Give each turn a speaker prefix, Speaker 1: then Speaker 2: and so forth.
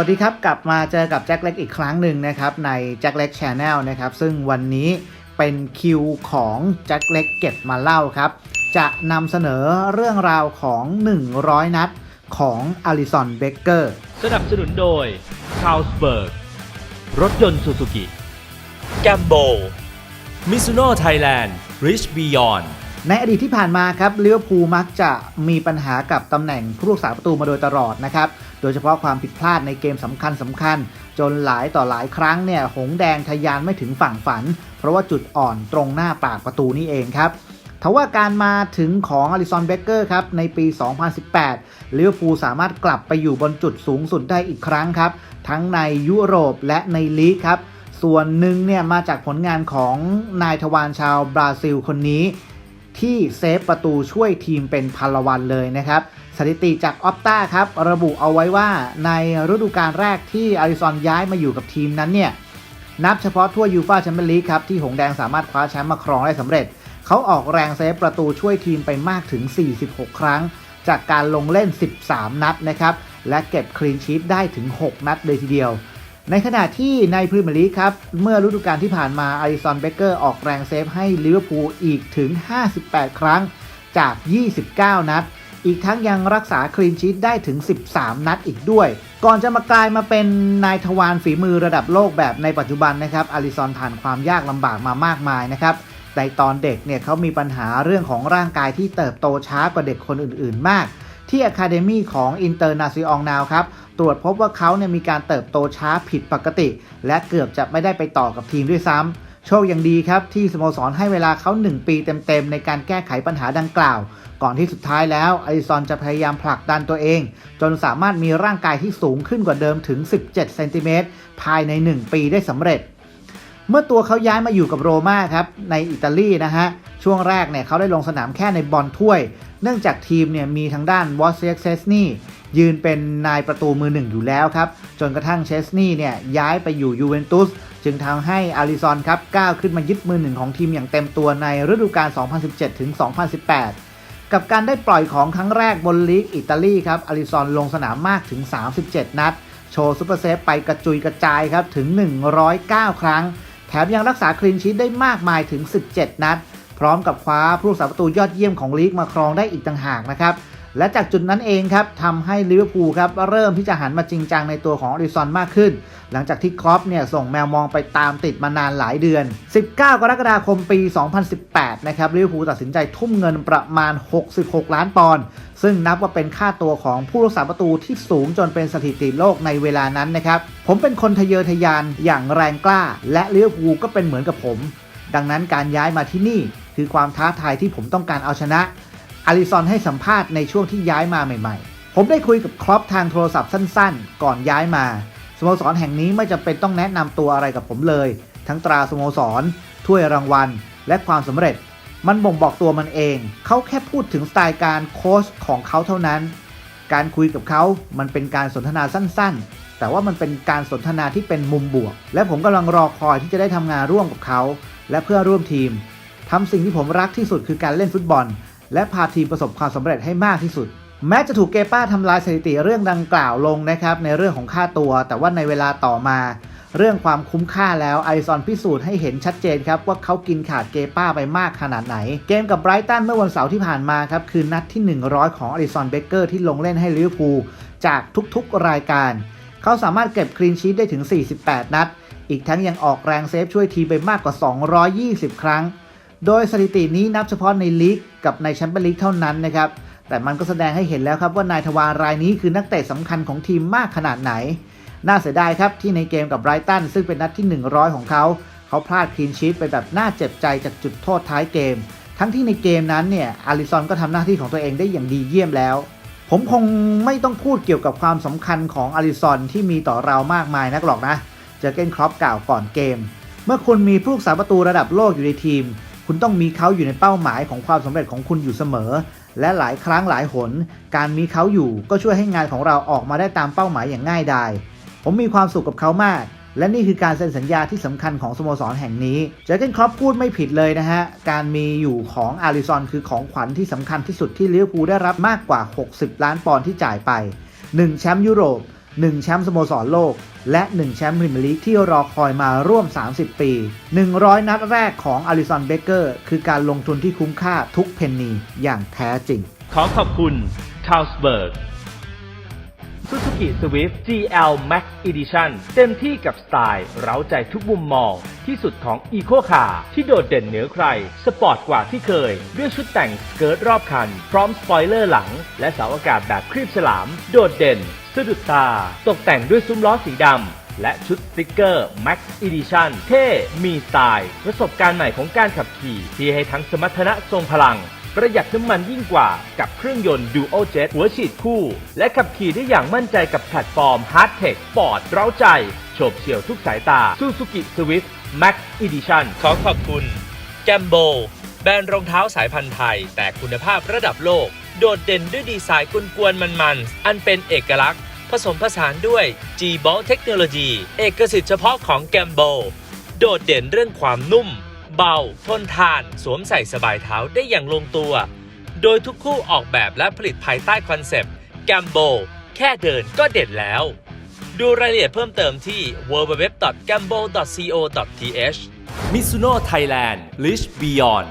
Speaker 1: วัสดีครับ กลับมาเจอกับแจ็คเล็กอีกครั้งหนึ่งนะครับ ในแจ็คเล็กชาแนลนะครับ ซึ่งวันนี้เป็นคิวของแจ็คเล็กเก็บมาเล่าครับ จะนำเสนอเรื่องราวของ 100 นัดของอลิสันเบเกอร์
Speaker 2: สนับสนุนโดย c a r l s b e r g รถยนต์ซูซูกิแกมโบมิซูโน่ไทยแลนด์ Rich Beyond
Speaker 1: ในอดีตที่ผ่านมาครับลิเวอร์พูลมักจะมีปัญหากับตำแหน่งผู้รักษาประตูมาโดยตลอดนะครับ โดยเฉพาะความผิดพลาดในเกมสำคัญสำคัญ จนหลายต่อหลายครั้งเนี่ยหงแดงทะยานไม่ถึงฝั่งฝัน เพราะว่าจุดอ่อนตรงหน้าปากประตูนี่เองครับทว่าการมาถึงของอลิซอนเบเกอร์ครับในปี 2018ลิเวอร์พูลสามารถกลับไปอยู่บนจุดสูงสุดได้อีกครั้งครับ ทั้งในยุโรปและในลีกครับ ส่วนหนึ่งเนี่ยมาจากผลงานของนายทวารชาวบราซิลคนนี้ ที่เซฟประตูช่วยทีมเป็นพันละวันเลยนะครับ สถิติจากออปตาครับระบุเอาไว้ว่าในฤดูกาลแรกที่อาริซอนย้ายมาอยู่กับทีมนั้นเนี่ยนับเฉพาะทั่วยูฟาแชมเปี้ยนลีกครับที่หงแดงสามารถคว้าแชมป์มาครองได้สำเร็จ เขาออกแรงเซฟประตูช่วยทีมไปมากถึง 46 ครั้ง จากการลงเล่น 13 นัดนะครับและเก็บคลีนชีตได้ถึง 6 นัดเลยทีเดียว ในขณะที่ในพรีเมียร์ลีกครับเมื่อฤดูกาลที่ผ่านมาอาริซอนเบเกอร์ออกแรงเซฟให้ลิเวอร์พูลอีกถึง 58 ครั้งจาก 29 นัด อีกทั้งยังรักษาคลีนชีตได้ถึง 13 นัดอีกด้วย ก่อนจะมากลายมาเป็นนายทวารฝีมือระดับโลกแบบในปัจจุบันนะครับอาริซอนผ่านความยากลำบากมามากมายนะครับในตอนเด็กเนี่ยเขามีปัญหาเรื่องของร่างกายที่เติบโตช้ากว่าเด็กคนอื่น ๆ มาก ที่ Academy ของ International Now ครับ ตรวจพบว่าเขาเนี่ยมีการเติบโตช้าผิดปกติ และเกือบจะไม่ได้ไปต่อกับทีมด้วยซ้ำ โชคย่างดีครับที่สโมสรให้เวลาเขา 1 ปีเต็มๆ ในการแก้ไขปัญหาดังกล่าว ก่อนที่สุดท้ายแล้วอลิซอนจะพยายามผลักดันตัวเอง จนสามารถมีร่างกายที่สูงขึ้นกว่าเดิมถึง 17 เซนติเมตรภายใน 1 ปีได้สำเร็จ เมื่อตัวเขาย้ายมาอยู่กับโรม่าครับในอิตาลีนะฮะ ช่วงแรกเนี่ยเขาได้ลงสนามแค่ในบอลถ้วย เนื่องจากทีมเนี่ยมีทางด้านวอสเซียเซสนี่ยืนเป็นนายประตูมือหนึ่งอยู่แล้วครับ จนกระทั่งเชสนี่เนี่ยย้ายไปอยู่ยูเวนตุส จึงทำให้อาริซอนครับก้าวขึ้นมายึดมือหนึ่งของทีมอย่างเต็มตัวในฤดูกาล 2017 ถึง 2018 กับการได้ปล่อยของครั้งแรกบนลีกอิตาลีครับอาริซอนลงสนามมากถึง 37 นัด โชว์ซูเปอร์เซฟไปกระจุยกระจายครับถึง 109 ครั้ง แถมยังรักษาคลีนชีตได้มากมายถึง 17 นัด พร้อมกับคว้าผู้รักษาประตูยอดเยี่ยมของลีกมาครองได้อีกต่างหากนะครับ และจากจุดนั้นเองครับทำให้ลิเวอร์พูลครับเริ่มที่จะหันมาจริงจังในตัวของอริซอนมากขึ้น หลังจากที่ครอปเนี่ยส่งแมวมองไปตามติดมานานหลายเดือน 19 กรกฎาคมปี 2018 นะครับลิเวอร์พูลตัดสินใจทุ่มเงินประมาณ 66 ล้านปอนด์ซึ่งนับว่าเป็นค่าตัวของผู้รักษาประตูที่สูงจนเป็นสถิติโลกในเวลานั้นนะครับผมเป็นคนทะเยอทะยานอย่างแรงกล้า และลิเวอร์พูลก็เป็นเหมือนกับผม ดังนั้นการย้ายมาที่นี่คือความท้าทายที่ผมต้องการเอาชนะ อาริซอนให้สัมภาษณ์ในช่วงที่ย้ายมาใหม่ๆ ผมได้คุยกับครอปทางโทรศัพท์สั้นๆ ก่อนย้ายมา สโมสรแห่งนี้ไม่จำเป็นต้องแนะนำตัวอะไรกับผมเลย ทั้งตราสโมสร ถ้วยรางวัล และความสำเร็จ มันบ่งบอกตัวมันเอง เขาแค่พูดถึงสไตล์การโค้ชของเขาเท่านั้น การคุยกับเขา มันเป็นการสนทนาสั้นๆ แต่ว่ามันเป็นการสนทนาที่เป็นมุมบวก และผมกำลังรอคอยที่จะได้ทำงานร่วมกับเขา และเพื่อร่วมทีมทำสิ่งที่ผมรักที่สุดคือการเล่นฟุตบอล และพาทีมประสบความสำเร็จให้มากที่สุด แม้จะถูกเกป้าทำลายสถิติเรื่องดังกล่าวลงนะครับในเรื่องของค่าตัว แต่ว่าในเวลาต่อมา เรื่องความคุ้มค่าแล้วไอซอนพิสูจน์ให้เห็นชัดเจนครับว่าเขากินขาดเกป้าไปมากขนาดไหน เกมกับไบรตันเมื่อวันเสาร์ที่ผ่านมาครับคือนัดที่ 100 ของไอซอนเบเกอร์ที่ลงเล่นให้ลิเวอร์พูลจากทุกๆรายการ เขาสามารถเก็บคลีนชีตได้ถึง 48 นัด อีกทั้งยังออกแรงเซฟช่วยทีมไปมากกว่า 220 ครั้ง โดยสถิตินี้นับเฉพาะในลีกกับในแชมเปี้ยนลีกเท่านั้นนะครับ แต่มันก็แสดงให้เห็นแล้วครับว่านายทวารรายนี้คือนักเตะสำคัญของทีมมากขนาดไหน น่าเสียดายครับที่ในเกมกับไบรตันซึ่งเป็นนัดที่ 100 ของเขา เขาพลาดคลีนชีตไปแบบน่าเจ็บใจจากจุดโทษท้ายเกม ทั้งที่ในเกมนั้นเนี่ยอาริซอนก็ทำหน้าที่ของตัวเองได้อย่างดีเยี่ยมแล้วผมคงไม่ต้องพูดเกี่ยวกับความสำคัญของอาริซอนที่มีต่อเรามากมายนักหรอกนะ เจอเกนครอปกล่าวก่อนเกม เมื่อคุณมีผู้รักษาประตูระดับโลกอยู่ในทีม คุณต้องมีเขาอยู่ในเป้าหมายของความสำเร็จของคุณอยู่เสมอ และหลายครั้งหลายหน การมีเขาอยู่ก็ช่วยให้งานของเราออกมาได้ตามเป้าหมายอย่างง่ายดาย ผมมีความสุขกับเขามาก และนี่คือการเซ็นสัญญาที่สำคัญของสโมสรแห่งนี้เจอเกนครอปพูดไม่ผิดเลยนะฮะ การมีอยู่ของอาริซอนคือของขวัญที่สำคัญที่สุดที่ลิเวอร์พูลได้รับมากกว่า 60 ล้านปอนด์ที่จ่ายไป 1 แชมป์ยุโรป 1 แชมป์สโมสรโลก และ 1 แชมป์พรีเมียร์ลีกที่รอคอยมาร่วม 30 ปี 100 นัดแรกของอลิสันเบเกอร์คือการลงทุนที่คุ้มค่าทุกเพนนีอย่างแท้จริง
Speaker 2: ขอขอบคุณ Carlsberg Suzuki Swift GL Max Edition เต็มที่กับสไตล์เร้าใจทุกมุมมอง ที่สุดของ Eco Car ที่โดดเด่นเหนือใคร สปอร์ตกว่าที่เคย ด้วยชุดแต่งสเกิร์ตรอบคัน พร้อมสปอยเลอร์หลัง และเสาอากาศแบบครีบฉลาม โดดเด่น สะดุดตา ตกแต่งด้วยซุ้มล้อสีดำและชุดสติกเกอร์ Max Edition เท่ มีสไตล์ ประสบการณ์ใหม่ของการขับขี่ ที่ให้ทั้งสมรรถนะทรงพลัง ประหยัดน้ำมันยิ่งกว่ากับเครื่องยนต์ Dual Jet หัวฉีดคู่ และขับขี่ได้อย่างมั่นใจกับแพลตฟอร์ม Hard Tech ปอดเร้าใจโฉบเฉี่ยวทุกสายตา Suzuki Swift Max Edition ขอขอบคุณแกมโบแบรนด์รองเท้าสายพันธุ์ไทย แต่คุณภาพระดับโลก โดดเด่นด้วยดีไซน์กวนๆมันๆ อันเป็นเอกลักษณ์ ผสมผสานด้วย g b o l Technology เอกสิทธิ์เฉพาะของแกมโบโดดเด่นเรื่องความนุ่ม เบา ทนทาน สวมใส่สบายเท้าได้อย่างลงตัว โดยทุกคู่ออกแบบและผลิตภายใต้คอนเซปต์แกมโบแค่เดินก็เด็ดแล้ว ดูรายละเอียดเพิ่มเติมที่ www.gambo.co.th Mizuno Thailand Reach Beyond